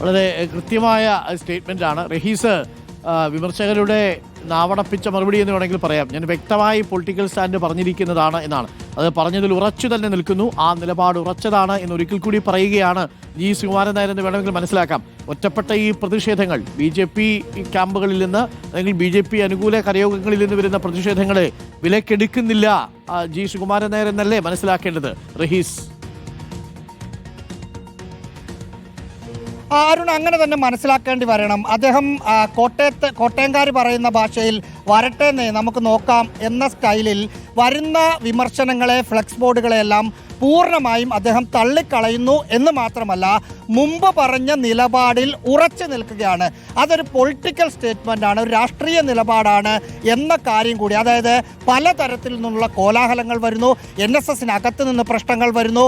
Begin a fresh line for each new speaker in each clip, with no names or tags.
വളരെ കൃത്യമായ സ്റ്റേറ്റ്മെന്റ് ആണ് റഹീസ് വിമർശകരുടെ നാവടപ്പിച്ച മറുപടി എന്ന് വേണമെങ്കിൽ പറയാം. ഞാൻ വ്യക്തമായി പൊളിറ്റിക്കൽ സ്റ്റാൻഡ് പറഞ്ഞിരിക്കുന്നതാണ് എന്നാണ്. അത് പറഞ്ഞതിൽ ഉറച്ചു തന്നെ നിൽക്കുന്നു. ആ നിലപാട് ഉറച്ചതാണ് എന്ന് ഒരിക്കൽ കൂടി പറയുകയാണ് ജി സുകുമാരൻ നായർ എന്ന് വേണമെങ്കിൽ മനസ്സിലാക്കാം. ഒറ്റപ്പെട്ട ഈ പ്രതിഷേധങ്ങൾ ബി ജെ പി ക്യാമ്പുകളിൽ നിന്ന് അല്ലെങ്കിൽ ബി ജെ പി അനുകൂല കരയോഗങ്ങളിൽ നിന്ന് വരുന്ന പ്രതിഷേധങ്ങളെ വിലക്കെടുക്കുന്നില്ല ജി സുകുമാരൻ നായർ എന്നല്ലേ മനസ്സിലാക്കേണ്ടത്? റഹീസ്.
അരുൺ അങ്ങനെ തന്നെ മനസ്സിലാക്കേണ്ടി വരണം? അദ്ദേഹം കോട്ടയത്ത് കോട്ടയംകാർ പറയുന്ന ഭാഷയിൽ വരട്ടെന്നേ നമുക്ക് നോക്കാം എന്ന സ്റ്റൈലിൽ വരുന്ന വിമർശനങ്ങളെ ഫ്ലെക്സ് ബോർഡുകളെല്ലാം പൂർണമായും അദ്ദേഹം തള്ളിക്കളയുന്നു എന്ന് മാത്രമല്ല മുമ്പ് പറഞ്ഞ നിലപാടിൽ ഉറച്ചു നിൽക്കുകയാണ്. അതൊരു പൊളിറ്റിക്കൽ സ്റ്റേറ്റ്മെന്റ് ആണ് ഒരു രാഷ്ട്രീയ നിലപാടാണ് എന്ന കാര്യം കൂടി. അതായത് പലതരത്തിൽ നിന്നുള്ള കോലാഹലങ്ങൾ വരുന്നു എൻ എസ് എസിനകത്ത് നിന്ന് പ്രശ്നങ്ങൾ വരുന്നു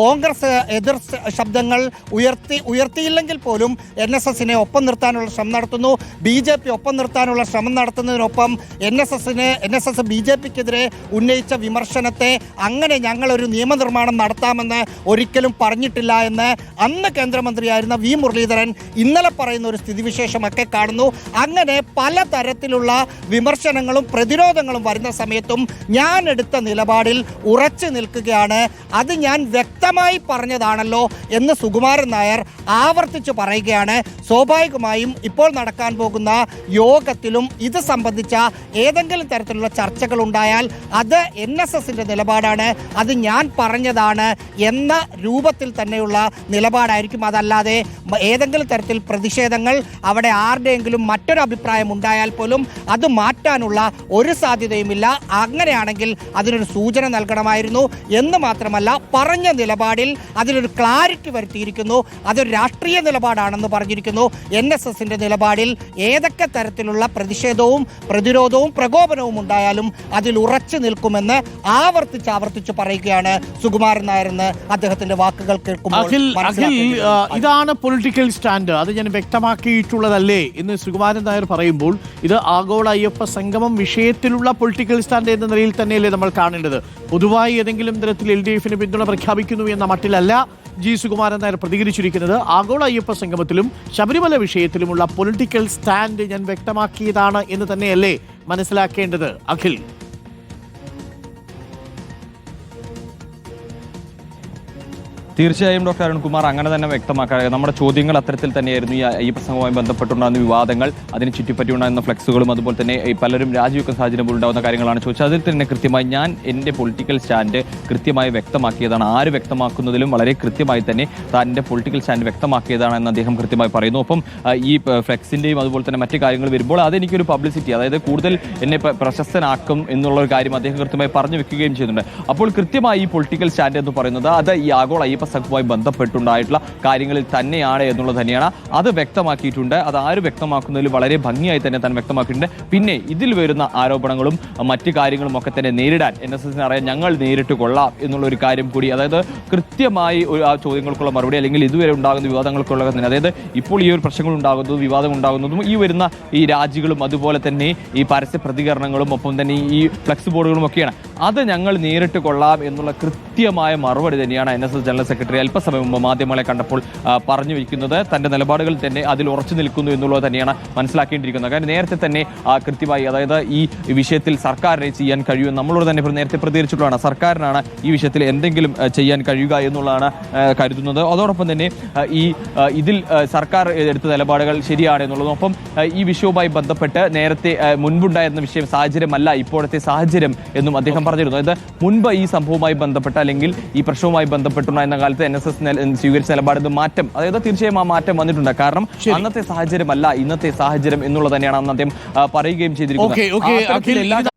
കോൺഗ്രസ് എതിർ ശബ്ദങ്ങൾ ഉയർത്തി ഉയർത്തിയില്ലെങ്കിൽ പോലും എൻ എസ് എസിനെ ഒപ്പം നിർത്താനുള്ള ശ്രമം നടത്തുന്നു ബി ജെ പി ഒപ്പം നിർത്താനുള്ള ശ്രമം നടത്തുന്നതിനൊപ്പം എൻ എസ് എസിനെ N S S B J പിക്കെതിരെ ഉന്നയിച്ച വിമർശനത്തെ അങ്ങനെ ഞങ്ങളൊരു നിയമനിർമ്മാണം നടത്താമെന്ന് ഒരിക്കലും പറഞ്ഞിട്ടില്ല എന്ന് അന്ന് കേന്ദ്രമന്ത്രിയായിരുന്ന വി മുരളീധരൻ ഇന്നലെ പറയുന്ന ഒരു സ്ഥിതിവിശേഷമൊക്കെ കാണുന്നു. അങ്ങനെ പലതരത്തിലുള്ള വിമർശനങ്ങളും പ്രതിരോധങ്ങളും വരുന്ന സമയത്തും ഞാൻ എടുത്ത നിലപാടിൽ ഉറച്ചു നിൽക്കുകയാണ്. അത് ഞാൻ വ്യക്തമായി പറഞ്ഞതാണല്ലോ എന്ന് സുകുമാരൻ നായർ ആവർത്തിച്ച് പറയുകയാണ്. സ്വാഭാവികമായും ഇപ്പോൾ നടക്കാൻ പോകുന്ന യോഗത്തിലും ഇത് സംബന്ധിച്ച ഏതെങ്കിലും തരത്തിലുള്ള ചർച്ചകൾ ഉണ്ടായാൽ അത് എൻ എസ് എസിന്റെ നിലപാടാണ്. അത് ഞാൻ പറഞ്ഞതാണ് എന്ന രൂപത്തിൽ തന്നെയുള്ള നിലപാടായിരിക്കും അതല്ലാതെ ഏതെങ്കിലും തരത്തിൽ പ്രതിഷേധങ്ങൾ അവിടെ ആരുടെയെങ്കിലും മറ്റൊരു അഭിപ്രായം ഉണ്ടായാൽ പോലും അത് മാറ്റാനുള്ള ഒരു സാധ്യതയുമില്ല. അങ്ങനെയാണെങ്കിൽ അതിനൊരു സൂചന നൽകണമായിരുന്നു. എന്ന് മാത്രമല്ല പറഞ്ഞ നിലപാടിൽ അതിനൊരു ക്ലാരിറ്റി വരുത്തിയിരിക്കുന്നു. അതൊരു രാഷ്ട്രീയ നിലപാടാണെന്ന് പറഞ്ഞിരിക്കുന്നു. എൻ എസ് എസിന്റെ നിലപാടിൽ ഏതൊക്കെ തരത്തിലുള്ള പ്രതിഷേധവും പ്രതിരോധവും പ്രകോപനവും ഉണ്ടായാലും അതിൽ ഉറച്ചു നിൽക്കുമെന്ന് ആവർത്തിച്ച് ആവർത്തിച്ച് പറയുകയാണ് സുകുമാരൻ നായർ എന്ന് അദ്ദേഹത്തിന്റെ വാക്കുകൾ കേൾക്കുമ്പോൾ.
ഇതാണ് പൊളിറ്റിക്കൽ സ്റ്റാൻഡ്. അത് ഞാൻ വ്യക്തമാക്കിയിട്ടുള്ളതല്ലേ എന്ന് സുകുമാരൻ നായർ പറയുമ്പോൾ ഇത് ആഗോള അയ്യപ്പ സംഗമം വിഷയത്തിലുള്ള പൊളിറ്റിക്കൽ സ്റ്റാൻഡ് എന്ന നിലയിൽ തന്നെയല്ലേ നമ്മൾ കാണേണ്ടത്. പൊതുവായി ഏതെങ്കിലും തരത്തിൽ എൽ ഡി എഫിന് പിന്തുണ പ്രഖ്യാപിക്കുന്നു എന്ന മട്ടിലല്ല ജി സുകുമാരൻ നായർ പ്രതികരിച്ചിരിക്കുന്നത്. ആഗോള അയ്യപ്പ സംഗമത്തിലും ശബരിമല വിഷയത്തിലുമുള്ള പൊളിറ്റിക്കൽ സ്റ്റാൻഡ് ഞാൻ വ്യക്തമാക്കിയതാണ് എന്ന് തന്നെയല്ലേ മനസ്സിലാക്കേണ്ടത്. അഖിൽ.
തീർച്ചയായും ഡോക്ടർ അരുൺകുമാർ അങ്ങനെ തന്നെ വ്യക്തമാക്കാൻ നമ്മുടെ ചോദ്യങ്ങൾ അത്തരത്തിൽ തന്നെയായിരുന്നു ഈ ഈ പ്രസംഗവുമായി ബന്ധപ്പെട്ടുണ്ടാകുന്ന വിവാദങ്ങൾ അതിനെ ചുറ്റിപ്പറ്റിയുണ്ടാകുന്ന ഫ്ലെക്സുകളും അതുപോലെ തന്നെ പലരും രാജിവെക്കുന്ന സാഹചര്യം പോലും ഉണ്ടാകുന്ന കാര്യങ്ങളാണ് ചോദിച്ചത്. അതിൽ തന്നെ കൃത്യമായി ഞാൻ എന്റെ പൊളിറ്റിക്കൽ സ്റ്റാൻഡ് കൃത്യമായി വ്യക്തമാക്കിയതാണ്. ആര് വ്യക്തമാക്കുന്നതിലും വളരെ കൃത്യമായി തന്നെ തന്റെ പൊളിറ്റിക്കൽ സ്റ്റാൻഡ് വ്യക്തമാക്കിയതാണ് എന്ന് അദ്ദേഹം കൃത്യമായി പറയുന്നു. അപ്പം ഈ ഫ്ലെക്സിന്റെയും അതുപോലെ തന്നെ മറ്റു കാര്യങ്ങൾ വരുമ്പോൾ അതെനിക്കൊരു പബ്ലിസിറ്റി അതായത് കൂടുതൽ എന്നെ പ്രശസ്തനാക്കും എന്നുള്ള ഒരു കാര്യം അദ്ദേഹം കൃത്യമായി പറഞ്ഞു വെക്കുകയും ചെയ്യുന്നുണ്ട്. അപ്പോൾ കൃത്യമായി ഈ പൊളിറ്റിക്കൽ സ്റ്റാൻഡ് എന്ന് പറയുന്നത് അത് ഈ ആഗോള അയ്യപ്പ സംഘവുമായി ബന്ധപ്പെട്ടുണ്ടായിട്ടുള്ള കാര്യങ്ങളിൽ തന്നെയാണ് എന്നുള്ളത് തന്നെയാണ് അത് വ്യക്തമാക്കിയിട്ടുണ്ട്. അത് ആര് വ്യക്തമാക്കുന്നതിൽ വളരെ ഭംഗിയായി തന്നെ താൻ വ്യക്തമാക്കിയിട്ടുണ്ട്. പിന്നെ ഇതിൽ വരുന്ന ആരോപണങ്ങളും മറ്റു കാര്യങ്ങളും ഒക്കെ തന്നെ നേരിടാൻ എൻ എസ് എസിന് അറിയാൻ ഞങ്ങൾ നേരിട്ട് കൊള്ളാം എന്നുള്ള ഒരു കാര്യം കൂടി അതായത് കൃത്യമായി ഒരു ആ ചോദ്യങ്ങൾക്കുള്ള മറുപടി അല്ലെങ്കിൽ ഇതുവരെ ഉണ്ടാകുന്ന വിവാദങ്ങൾക്കുള്ള തന്നെ അതായത് ഇപ്പോൾ ഈ ഒരു പ്രശ്നങ്ങൾ ഉണ്ടാകുന്നതും വിവാദം ഉണ്ടാകുന്നതും ഈ വരുന്ന ഈ രാജികളും അതുപോലെ തന്നെ ഈ പരസ്യ പ്രതികരണങ്ങളും ഒപ്പം തന്നെ ഈ ഫ്ലക്സ് ബോർഡുകളും ഒക്കെയാണ്. അത് ഞങ്ങൾ നേരിട്ട് കൊള്ളാം എന്നുള്ള കൃത്യമായ മറുപടി തന്നെയാണ് N S S general secretary അല്പസമയം മുമ്പ് മാധ്യമങ്ങളെ കണ്ടപ്പോൾ പറഞ്ഞു വയ്ക്കുന്നത് തന്റെ നിലപാടുകൾ തന്നെ അതിൽ ഉറച്ചു നിൽക്കുന്നു എന്നുള്ളത് തന്നെയാണ് മനസ്സിലാക്കേണ്ടിയിരിക്കുന്നത്. കാരണം നേരത്തെ തന്നെ കൃത്യമായി അതായത് ഈ വിഷയത്തിൽ സർക്കാരിനെ ചെയ്യാൻ കഴിയും നമ്മളോട് തന്നെ നേരത്തെ പ്രതികരിച്ചിട്ടുള്ളതാണ്. സർക്കാരിനാണ് ഈ വിഷയത്തിൽ എന്തെങ്കിലും ചെയ്യാൻ കഴിയുക എന്നുള്ളതാണ് കരുതുന്നത്. അതോടൊപ്പം തന്നെ ഈ ഇതിൽ സർക്കാർ എടുത്ത നിലപാടുകൾ ശരിയാണ് എന്നുള്ളതും. ഒപ്പം ഈ വിഷയവുമായി ബന്ധപ്പെട്ട് നേരത്തെ മുൻപുണ്ടായിരുന്ന വിഷയം സാഹചര്യമല്ല ഇപ്പോഴത്തെ സാഹചര്യം എന്നും അദ്ദേഹം പറഞ്ഞിരുന്നു. അതായത് മുൻപ് ഈ സംഭവവുമായി ബന്ധപ്പെട്ട അല്ലെങ്കിൽ ഈ പ്രശ്നവുമായി ബന്ധപ്പെട്ടുണ്ടായിരുന്ന കാലത്ത് എൻ എസ് എസ് സ്വീകരിച്ച നിലപാടിന് മാറ്റം അതായത് തീർച്ചയായും ആ മാറ്റം വന്നിട്ടുണ്ട്. കാരണം അന്നത്തെ സാഹചര്യമല്ല ഇന്നത്തെ സാഹചര്യം എന്നുള്ളത് തന്നെയാണ് അന്ന് അദ്ദേഹം പറയുകയും ചെയ്തിരിക്കുന്നത്.